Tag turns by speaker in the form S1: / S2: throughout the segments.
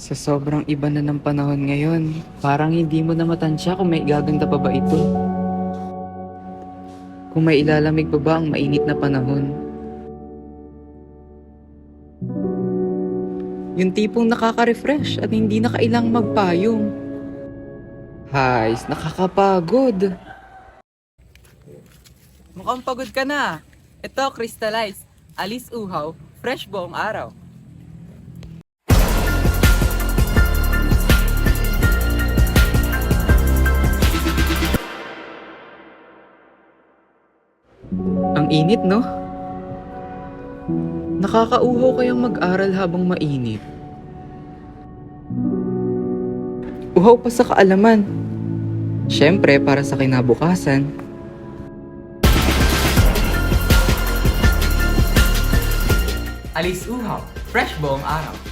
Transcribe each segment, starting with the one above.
S1: Sa sobrang iba na ng panahon ngayon, parang hindi mo na matansya kung may gaganda pa ba ito. Kung may ilalamig pa ba ang mainit na panahon. Yung tipong nakaka-refresh at hindi na kailang magpayong. Hays, nakakapagod. Mukhang pagod ka na. Ito, crystallize. Alis uhaw, fresh buong araw. Ang init, no? Nakakauhaw kayang mag-aral habang mainit. Uhaw pa sa kaalaman. Siyempre, para sa kinabukasan. Alis uhaw, fresh buong araw.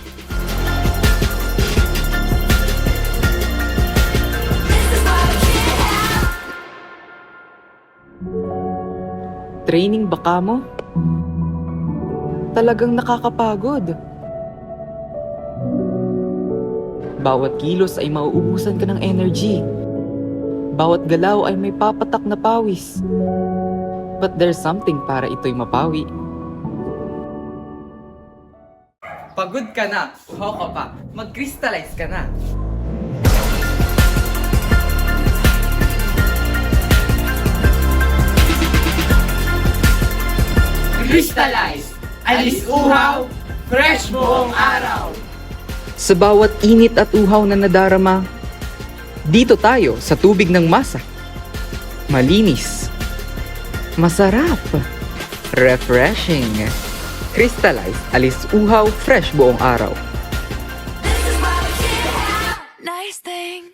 S1: Training baka mo? Talagang nakakapagod. Bawat kilos ay mauubusan ka ng energy. Bawat galaw ay may papatak na pawis. But there's something para ito'y mapawi. Pagod ka na, ka pa, mag-crystallize ka na.
S2: Crystallize! Alis uhaw! Fresh buong araw!
S1: Sa bawat init at uhaw na nadarama, dito tayo sa tubig ng masa. Malinis. Masarap. Refreshing. Crystallize, alis uhaw, fresh buong araw.
S3: Nice thing.